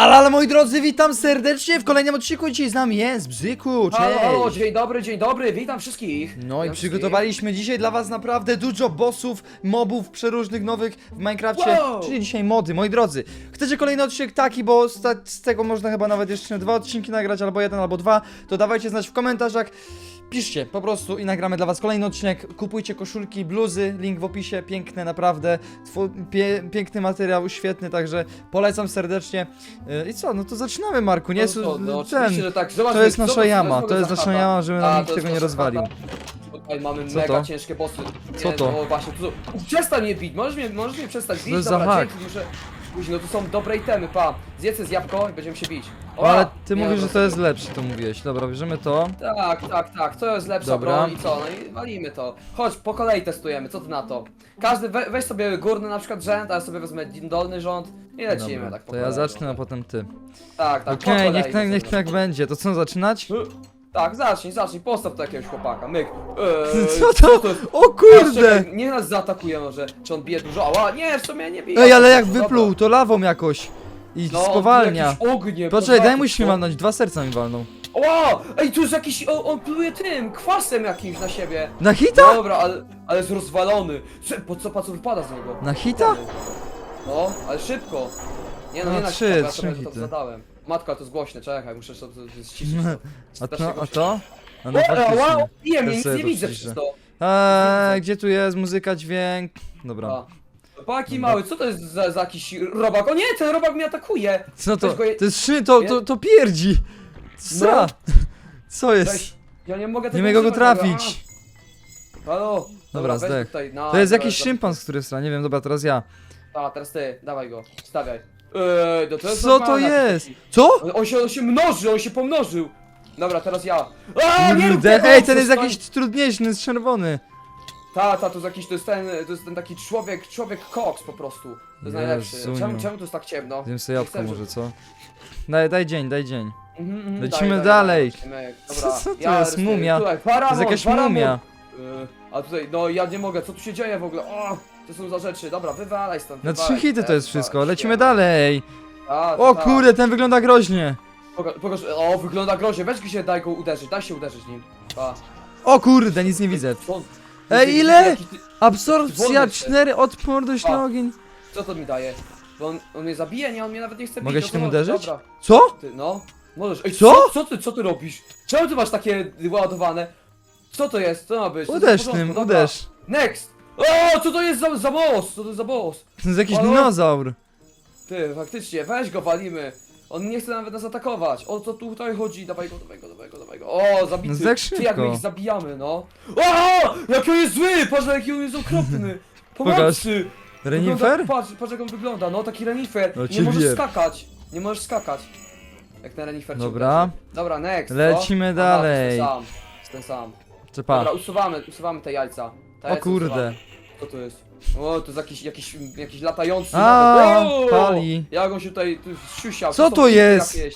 Ale, ale moi drodzy, witam serdecznie w kolejnym odcinku. Dzisiaj z nami jest Bzyku, cześć! Halo, halo, dzień dobry, dzień dobry, witam wszystkich. No i Witam przygotowaliśmy dzisiaj dla was naprawdę dużo bossów, mobów przeróżnych nowych w Minecrafcie, Wow! czyli dzisiaj mody, moi drodzy. Chcecie kolejny odcinek taki, bo z, ta, z tego można chyba nawet jeszcze dwa odcinki nagrać, albo jeden, albo dwa, to dawajcie znać w komentarzach. Piszcie po prostu i nagramy dla was kolejny odcinek. Kupujcie koszulki, bluzy, link w opisie, piękne naprawdę, Twu, pie, piękny materiał, świetny, także polecam serdecznie. Yy, I co, no to zaczynamy Marku, nie? No to, no, ten, że tak. Zobacz, to jest nasza jama, to jest nasza jama, żeby nam nikt tego nie rozwalił. Tutaj mamy Co mega to? ciężkie bossy. Co to? No właśnie, to, przestań mnie bić, możesz mnie, możesz mnie przestać bić? Dobra, dzięki, muszę... Później, no to są dobre itemy, pa. Zjedzę z jabłko i będziemy się bić. O, ale ty nie, mówisz, no, że to jest lepsze, to mówiłeś. Dobra, bierzemy to. Tak, tak, tak, to jest lepsza Dobra. broń i co, no i walimy to. Chodź, po kolei testujemy, co ty na to? Każdy, we, weź sobie górny na przykład rząd, a ja sobie wezmę dolny rząd i lecimy Dobra, tak po to ja kolei, zacznę, no. a potem ty. Tak, tak, po Okej, kolei niech, tak, niech tak będzie. To co, zaczynać? Tak, zacznij, zacznij, postaw tu jakiegoś chłopaka, myk. Eee, Co to? jest? O kurde! czekaj, Niech nas zaatakuje może, czy on bije dużo, ała, nie, w sumie nie bije. Ej, ale jak Dobra. wypluł, to lawą jakoś. I No, on tu spowalnia. jakieś Ognie, Poczekaj, daj mu ślimalnąć, dwa serca mi walną. Ła, ej, tu jest jakiś, on, on pluje tym, kwasem jakimś na siebie. Na hita? Dobra, ale, ale jest rozwalony. Po co, po co wypada z niego? Na hita? No, ale szybko. Nie no, No, nie na trzy, ja trzy sobie to hity. zadałem. Matka, to jest głośne, czekaj, muszę sobie to ściszyć. to. A Strasznie to, a to? A no O, faktycznie. mnie, Też nic sobie nie to widzę przez to. Eee, gdzie tu jest muzyka, dźwięk? Dobra. A. Paki Dobra. mały, co to jest za, za jakiś robak? O nie, ten robak mnie atakuje! Co to? Weź go je- To jest szy, to, to, to pierdzi! Co? Co jest? Ja nie mogę Nie tego mogę go używać, trafić. A. Halo? Dobra, weź zdech. tutaj, no, To jest dobra, jakiś dobra. szympans, który stra. Nie wiem, dobra, teraz ja. A, teraz ty, dawaj go, stawiaj. Eee, no to jest Co to normalna jest? Co? On się, on się mnoży, on się pomnożył! Dobra, teraz ja. A, nie rób Kurde, tego, ej, ten jest przestań. jakiś trudniejszy, ten jest czerwony. Ta, ta, to jest jakiś, to jest ten, to jest ten taki człowiek, człowiek koks po prostu. To jest najlepszy. Czemu, czemu to jest tak ciemno? Zjem sobie Nie jabłko chcę, może, żeby- co? Daj, daj dzień, daj dzień. Mhm, mhm, Lecimy daj, daj, dalej. daj, lecimy. Co- Dobra, co to ja jest? Mumia? Tutaj, To jest jakaś paramon. mumia. Yy, a tutaj, no ja nie mogę, co tu się dzieje w ogóle? O, to są za rzeczy, dobra, wywalaj stąd. Na wywalaj. trzy hity to jest wszystko, wywalaj, lecimy dalej. A, O tak. kurde, ten wygląda groźnie. Pokaż, pokaż, o, wygląda groźnie, weź się, daj go uderzyć, daj się uderzyć nim. Pa. O kurde, nic nie widzę. Co on- Ej, jaki- ile? jaki ty- Absorpcja Wolny się. 4, odporność A. na ogień. Co to mi daje? Bo on, on mnie zabije, nie, on mnie nawet nie chce bić. Mogę no się to tym uderzyć? Dobra, Co? ty, no, możesz. Ej, Co? co? Co ty, co ty robisz? Czemu ty masz takie ładowane? Co to jest? Co ma być? To jest Uderz porządku, tym, dobra. uderz. Next! O, co to jest za, za boss? Co to jest za boss? To jest jakiś Halo? dinozaur. Ty, faktycznie, weź go, walimy. On nie chce nawet nas atakować. O co tutaj chodzi? Dawaj go, dawaj go, dawaj go, dawaj go. O, zabity. No tak Ty, jak my ich zabijamy, no. O, jaki on jest zły! Patrz, jaki on jest okropny. Pomocy! Renifer? Wygląda- Patrz, patrz jak on wygląda, no taki renifer. No nie możesz wie. skakać. Nie możesz skakać. Jak ten renifer cię Dobra. uderzy. Dobra, next. Lecimy? Aha, to dalej. jest ten sam. To jest ten sam. Czepa. Dobra, usuwamy, usuwamy te jajca. Te O jajca kurde. Co to jest? O, to jest jakiś, jakiś, jakiś latający A, nawet. O! pali. Jak on się tutaj tu siusiał. Co to jest? jakieś.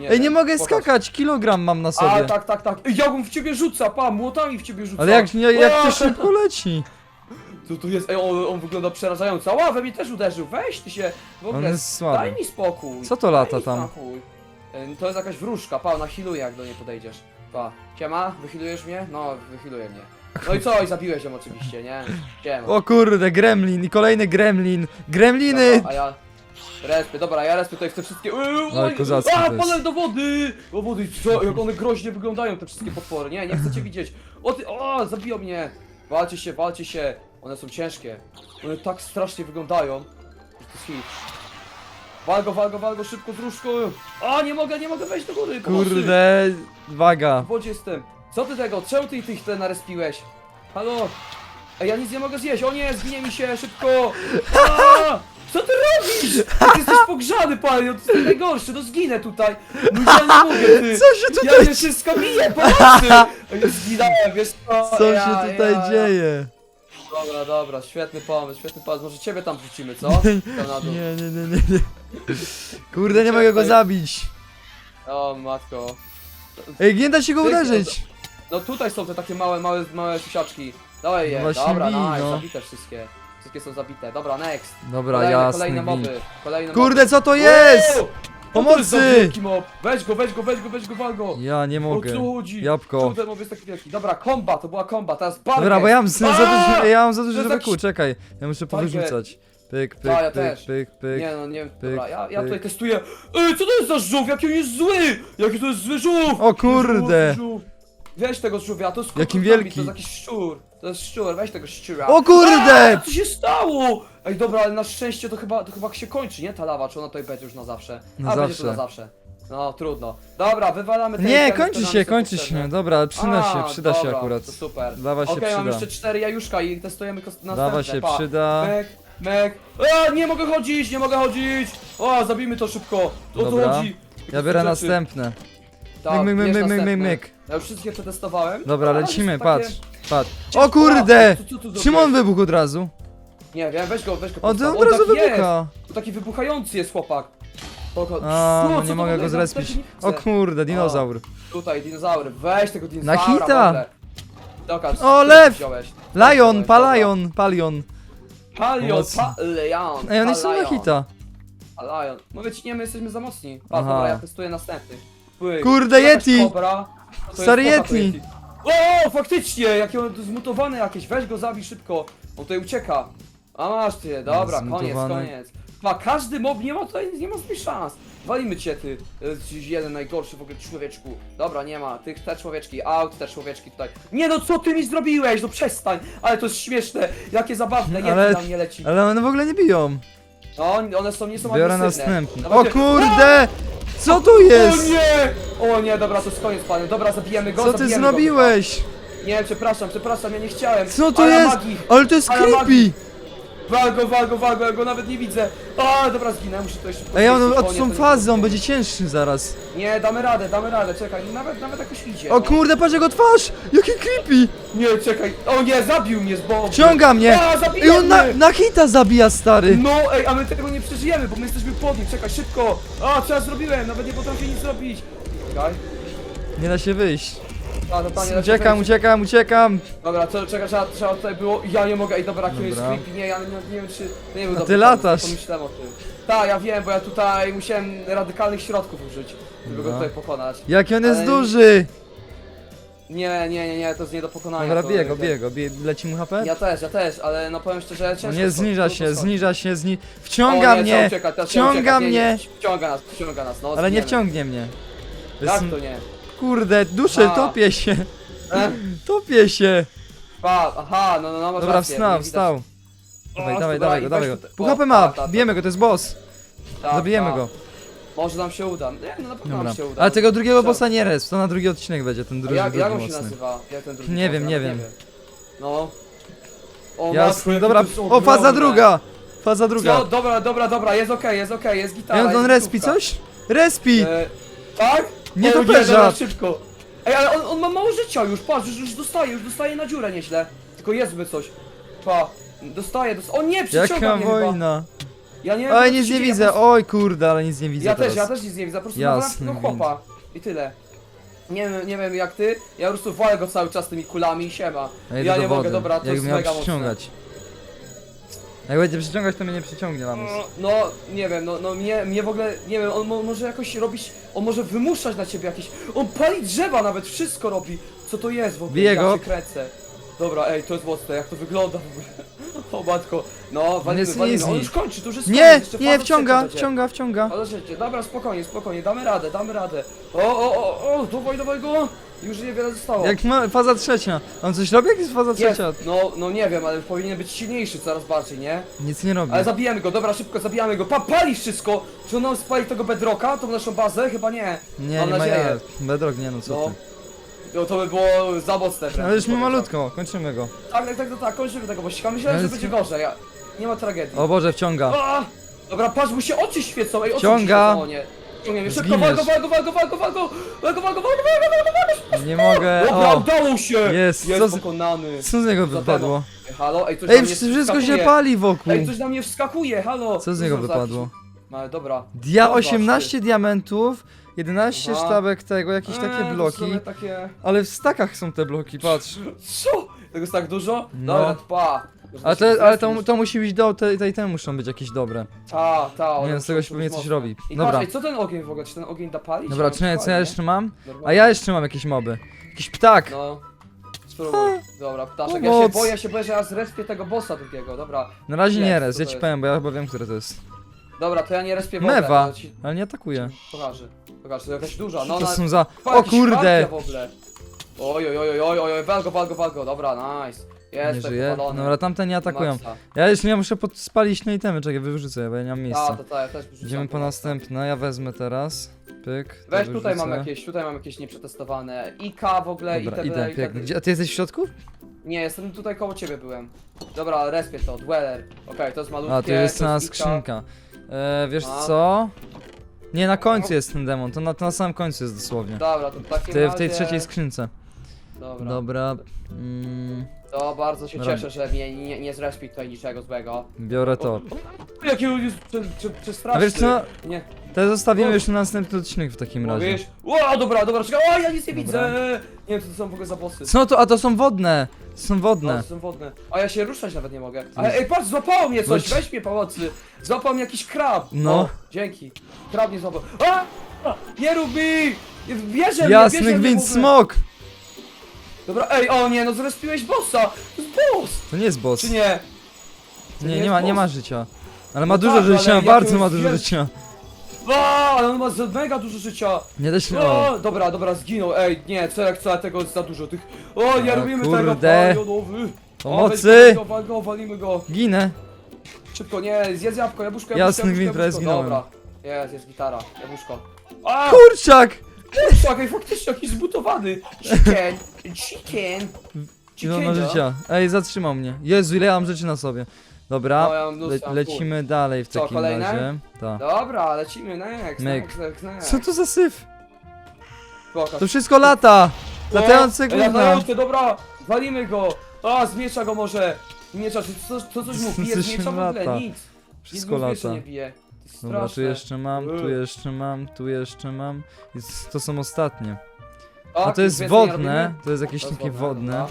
Ej, nie wiem, mogę pokaż. skakać, kilogram mam na A, sobie. tak, tak, tak. Ej, jak on w ciebie rzuca, pa, młotami w ciebie rzuca. Ale jak, nie, jak to szybko leci. Co tu jest? Ej, on, on wygląda przerażająco. Ła, we mnie też uderzył. Weź ty się. W On ogóle, jest słaby. daj mi spokój. Co to lata Daj mi tam? spokój. Ej, To jest jakaś wróżka, pa, ona healuje jak do niej podejdziesz. Pa, siema, wyhealujesz mnie? No, wyhealuje mnie. No i co? I zabiłeś ją oczywiście, nie? Siema. O kurde, gremlin i kolejny gremlin. Gremliny! Dobra, a ja... Respy, dobra, ja respy tutaj te wszystkie... No i kozackie A, to jest. palę do wody! Do wody, co? Jak one groźnie wyglądają, te wszystkie potwory. Nie, nie chcecie widzieć. O ty, o, zabiją mnie! Walcie się, walcie się. One są ciężkie. One tak strasznie wyglądają. że To jest hit. Walgo, walgo, walgo, szybko, dróżko. A, nie mogę, nie mogę wejść do góry. pomocy. Kurde, waga. W wodzie jestem. Co ty tego? Czemu ty tych te narespiłeś? Halo? Ej, ja nic nie mogę zjeść. O nie, zginie mi się, szybko! Co ty robisz? Ty jesteś pogrzany, panie, to jest najgorsze, no zginę tutaj. No ja nie ty. Co się Ja tutaj, się wszystko biję, pomocy! Zginąłem, wiesz co? co ja, się tutaj ja, ja. dzieje? Dobra, dobra, świetny pomysł, świetny pomysł. Może ciebie tam wrzucimy, co? Tam na dół. Nie, nie, nie, nie, nie. Kurde, nie mogę go zabić. O, matko. Ej, nie da się go uderzyć. No tutaj są te takie małe, małe, małe siusiaczki. Dawaj je, No właśnie dobra, bij, nice, no. zabite wszystkie. Wszystkie są zabite. Dobra, next. Dobra, Kolejne, jasny kolejne gwint. moby. Kolejne Kurde, moby. co to jest? Uuu! Co to jest za Pomocy! wielki mob? Weź go, weź go, weź go, weź go, wal go! Ja nie O mogę. chodzi? Jabłko. Czemu ten mob jest taki wielki? Dobra, komba, to była komba, teraz barkę! Dobra, bo ja mam za dużo, ja mam za To dużo jest czekaj. Ja muszę powyrzucać. Pyk, pyk, ja pyk, też. pyk, pyk. Nie no, nie wiem, pyk, dobra, ja, ja pyk. tutaj testuję. Ej, co to jest za żółw? Jaki on jest zły! Jaki to jest zły żółw! O kurde. Żółw, żółw. Weź tego żółwia, to jest Jakim wielki. To jest jakiś szczur. To jest szczur, weź tego szczura. O kurde! Co się stało? Ej, dobra, ale na szczęście to chyba, to chyba się kończy, nie? Ta lawa, czy ona tutaj będzie już na zawsze? Na A, będzie zawsze. tu na zawsze. No, trudno. Dobra, wywalamy te Nie, kończy się, kończy się. Dobra, przyda A, się, przyda się dobra, akurat. To super. Dawa się Okej, mam przyda. jeszcze cztery jajuszka i testujemy kost- następne. Dawa się pa. przyda. Mek, mek. A, nie mogę chodzić, nie mogę chodzić! O, zabijmy to szybko. O co Dobra. chodzi? Ja biorę następne. Tak, myk, myk, myk, myk, myk, następne. myk. Ja już wszystkie przetestowałem. Dobra, A, lecimy, jest takie- patrz, patrz. O kurde! Co- co tu on zrobiłeś? wybuchł od razu? Nie wiem, weź go, weź go. O, to postaw. od razu tak jest. wybucha. To taki wybuchający jest chłopak. A, no co nie mogę go zrespić. O kurde, dinozaur. Tutaj dinozaury, weź tego dinozaura. hita. w ogóle. Dokaz, O, lew. Lion, palion, palion. Palion, Mocno. palion. Ej, one są na hita. Palion. Mówię ci, nie, my jesteśmy za mocni. Patrz, Aha. dobra, ja testuję następny. Pyk. Kurde, Jakaś Yeti. Kobra. To jest Stary kocha, to Yeti. O, faktycznie, jakie on zmutowane jakieś, weź go, zabij szybko. On tutaj ucieka. A masz ty, dobra, koniec, Zmutowane. koniec. Ma każdy mob nie ma tutaj, nie ma z szans. Walimy cię ty, jesteś jeden najgorszy w ogóle człowieczku. Dobra, nie ma, tych te człowieczki, out, te człowieczki tutaj. Nie no, co ty mi zrobiłeś, no przestań, ale to jest śmieszne, jakie zabawne, nie Ale- na mnie leci. Ale one w ogóle nie biją. No, one są, nie są Biorę agresywne. następny. Dobra, O kurde! Co tu O jest? nie! O nie, dobra, to jest koniec, panie. Dobra, zabijemy go, Co ty zabijemy go zrobiłeś? Nie, przepraszam, przepraszam, ja nie chciałem. Co to Ale jest? Magii. Ale to jest Ale creepy! Magii. Wal go, wal go, wal go, ja go nawet nie widzę. A, dobra, zginę, muszę to jeszcze Ej, on od nie- fazę, on będzie cięższy zaraz. Nie, damy radę, damy radę, czekaj, nawet, nawet jakoś idzie. O no. kurde, patrz jego twarz! Jaki creepy! Nie, czekaj, o nie, zabił mnie z boku. Wciąga mnie! A, I zabijemy! on na, na hita zabija, stary! No, ej, a my tego nie przeżyjemy, bo my jesteśmy pod nim, czekaj, szybko. A, co ja zrobiłem, nawet nie potrafię nic zrobić. Czekaj. Nie da się wyjść. A, to panie, Uciekam, uciekam, uciekam! Dobra, to czekaj, trzeba, trzeba tutaj było. Ja nie mogę, ej dobra, jaki jest Dobra. creepy, nie, ja nie, nie wiem czy. to Nie był dobry ty pomysł, latasz. Pomyślałem o tym. Tak, ja wiem, bo ja tutaj musiałem radykalnych środków użyć, żeby go Dobra. tutaj pokonać. Jaki on jest Ale- duży! Nie, nie, nie, nie, to jest nie do pokonania. Dobra, to bije go, bije go, bije, leci mu HP? Ja też, ja też, ale no powiem szczerze, ciężko. No nie, to- zniża to- się, to- zniża się, zni... O, Wciąga nie, mnie! trzeba uciekać, teraz trzeba Wciąga uciekać, nie, mnie! Nie, wciąga nas, wciąga nas, no Ale nie zginiemy. wciągnie mnie. Jak Jestem- to nie? Kurde, duszę, A. topię się! E? Topię się! Pa, aha, no, no, no masz Dobra, rację, wstał, nie wstał. Dawaj, dobra, dawaj, i dawaj go, weź dawaj go. tutaj- Pół o, HP ma, bijemy go, to jest boss. tak, Zabijemy tak. go. Może nam się uda. Nie, no na pewno Dobra. nam się uda. Ale tego drugiego Co? bossa nie res, to na drugi odcinek będzie, ten drugi, jak, drugi jak on się mocny. nazywa? Jak ten drugi Nie wiem, nie wiem. No. O, Jasne, jakie dobra, to są o faza ogromne. druga! Faza druga. Co? Dobra, dobra, dobra, jest okej, jest okej, jest gitara. Ej, on, on jest respi coś? Respi! E, tak? Nie to nie, perza. szybko. Ej, ale on, on ma mało życia już, patrz, już, już dostaje, już dostaje na dziurę nieźle. Tylko jedzmy coś. Pa, dostaje, dostaje. O nie, przyciąga Jaka mnie chyba. wojna! Ja nie wiem, Oj, nic nie dzieje, widzę, po oj kurde, ale nic nie widzę Ja też, teraz. ja też nic nie widzę, po prostu Jasny gwint. chłopa. I tyle. Nie wiem, nie wiem jak ty, ja po prostu walę go cały czas tymi kulami i siema. Ja, Ja, idę do nie wody. mogę, dobra, to jest miał mega mocne. przyciągać. Jak będzie przyciągać, to mnie nie przyciągnie lamus. No, no, nie wiem, no, no mnie, mnie w ogóle, nie wiem, on mo może jakoś robić, on może wymuszać na ciebie jakieś, on pali drzewa nawet, wszystko robi. Co to jest w ogóle? Bije ja go. się kręcę. Dobra, ej, to jest mocne, jak to wygląda w ogóle. O matko, no, walimy, jest walimy, easy. on już kończy, to już jest Nie, koniec, jeszcze nie, wciąga, będzie. wciąga, wciąga. Ale życie, dobra, spokojnie, spokojnie, damy radę, damy radę. O, o, o, o, dawaj, dawaj go! Już niewiele zostało. Jak ma, faza trzecia. On coś robi, jak jest faza Jest, trzecia? no, no nie wiem, ale powinien być silniejszy coraz bardziej, nie? Nic nie robi. Ale zabijemy go, dobra, szybko zabijamy go. Pa, pali wszystko! Czy on nam spali tego bedrocka, tą naszą bazę? Chyba nie. Nie, Mam nie ma nadzieję. jak. Bedrock nie, no co No. ty. No to by było za mocne wręcz. Ale już powiedział. malutko, kończymy go. Tak, tak, tak, tak, tak, kończymy tego bościka. Myślałem, Ale że będzie gorzej, ja... Nie ma tragedii. O Boże, wciąga. A! Dobra, patrz, mu się oczy świecą, ej, oczy Ciąga. mu się świecą, o nie. Szybko, wal go, Zginiesz. wal go, wal go, wal go, wal go, wal go, wal go, wal go, wal go, wal go. Nie mogę. Dobra, O, udało się! Jest, Jest co z- pokonany. co z niego Za wypadło? Halo, ej, coś Ej, mnie wszystko się wskakuje. pali wokół. Ej, coś na mnie wskakuje, halo! Co z niego za wypadło? No, ale dobra. Dia Zobacz, 18 diamentów, 11 Aha. sztabek tego, jakieś Eee, takie to bloki. są takie... Ale w stakach są te bloki, patrz. Co? Tego jest tak dużo? No. Dobra, pa. Się te, ale to, to musi być do, te, te itemy muszą być jakieś dobre. Ta, ta, one Nie, z muszą tego się pewnie coś mocne. robi. I Dobra. patrz, ej, co ten ogień w ogóle? Czy ten ogień da palić? Dobra, On czekaj, co ja nie? jeszcze mam? A ja jeszcze mam jakieś moby. Jakiś ptak! No. Spróbuj. Dobra, ptaszek. Ja Pomoc. się boję, się boję, że ja zrespię tego bossa drugiego. Dobra. Na razie Nie, nie res, to ja ci jest? powiem, bo ja chyba wiem, które to jest. Dobra, to ja nie respię wodę. Mewa, ale ci ale nie atakuje. Pokażę. Pokażę, to jakaś duża. No, Co to na... są za... Pa, O jakiś kurde! skarpia w ogóle. Oj, oj, oj, oj, oj, oj, walgo, walgo, walgo. Dobra, nice. Nie Jestem żyje. powalony. Dobra, tamte nie atakują. Maxa. Ja jeszcze nie muszę pod- spalić na itemy, czekaj, wyrzucę, bo ja nie mam Ta, miejsca. to, ta, ja też wyrzucam Idziemy po to. następne, ja wezmę teraz. Pyk. to Weź tutaj mam jakieś, tutaj mam jakieś nieprzetestowane. IK w ogóle Dobra, itd. idę, itd. pięknie. Gdzie, a ty jesteś w środku? Nie, jestem tutaj koło ciebie byłem. Dobra, respię to, dweller. Okej, to jest malutkie. A, tu jest cała IK. skrzynka. E, wiesz A. co? Nie, na końcu jest ten demon, to na, to na samym końcu jest dosłownie. Dobra, to w takim w razie... tej trzeciej skrzynce. Dobra. Dobra. Mm, To bardzo się Dobra. cieszę, że mnie nie, nie zrespi tutaj niczego złego. biorę to. O, Jaki on jest prze, prze, przestraszny. A wiesz co? Nie. Te zostawimy O. już na następny odcinek w takim razie. Mówisz? O, dobra, dobra, czekaj, o, ja nic nie Dobra. widzę! Nie wiem, co to są w ogóle za bossy. Co to? A to są wodne! To są No, wodne. to są wodne. A ja się ruszać nawet nie mogę. Ale ej, patrz, złapało mnie coś, Chodź. weź mnie pomocy. Złapał mnie jakiś krab. No. O, dzięki. Krab nie złapał. A! A! Nie rób mi! Nie, Bierze mnie, bierze Jasnych mnie wind w ogóle. smok! Dobra, ej, o nie, no zrespiłeś bossa! To jest boss! To nie jest boss. Czy nie? To Nie, jest nie ma, nie boss. ma życia. Ale ma No dużo tak, ale życia, jak bardzo już ma dużo wiesz- życia. A, ale on ma za mega dużo życia. Nie da się. O, O, dobra, dobra, zginął. Ej, nie, co jak co, tego jest za dużo tych. O, nie A, robimy tego, kurde. palionowy. Pomocy! O, weź go, walimy go. ginę. Szybko, nie, zjedz jabłko, jabłuszko, jabłuszko, Jasny jabłuszko, gwint, prawie jabłuszko. zginąłem. Dobra, jest, jest gitara, jabłuszko. A, Kurczak! czekaj, faktycznie jakiś zbutowany. Chicken, chicken. Ile on ma Chicken, życia? Ej, zatrzymał mnie. Jezu, ile ja mam rzeczy na sobie. Dobra, No, ja mam mnóstwo, le lecimy dalej w Co, takim kolejne? razie. Tak. Dobra, lecimy, next, Myk. next, next, next. Co to za syf? Pokaż. To wszystko lata! Ej, gówna! Latające, dobra, walimy go. A, z miecza go może. Miecza, czy co, co coś mu bije z Coś miecza w ogóle? lata. Nic. Wszystko Nic mu z miecza lata. nie bije. To jest Dobra, tu straszne. jeszcze mam, tu jeszcze mam, tu jeszcze mam. I s- to są ostatnie. A to jest więcej nie wodne, robimy? to jest jakieś To takie wodne. dobra.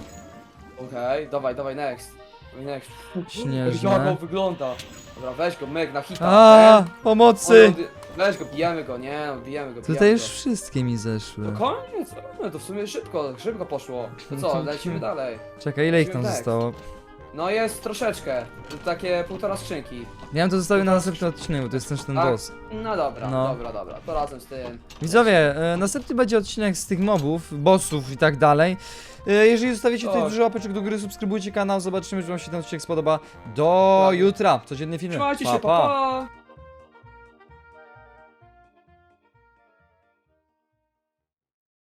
Okej, dawaj, dawaj, next. Next. Śnieżne. Jak on wygląda. Dobra, weź go, myk, na hita. A, ten. pomocy! On- Weź go, bijemy go, nie, no, bijemy go, Tutaj bijemy już go. wszystkie mi zeszły. To koniec, no, to w sumie szybko, szybko poszło. To No co, lecimy dalej. Czekaj, ile ich tam Tak. zostało? No jest troszeczkę, takie półtora skrzynki. Ja bym to zostawił na następny odcinek, bo to jest też ten Tak. boss. No dobra, No. dobra, dobra, to razem z tym. Widzowie, e, następny będzie odcinek z tych mobów, bossów i tak dalej. E, jeżeli zostawicie tutaj Tak. dużo łapeczek do gry, subskrybujcie kanał, zobaczymy, czy wam się ten odcinek spodoba. Do Dokładnie. jutra, codziennie filmy. Trzymajcie się, pa pa!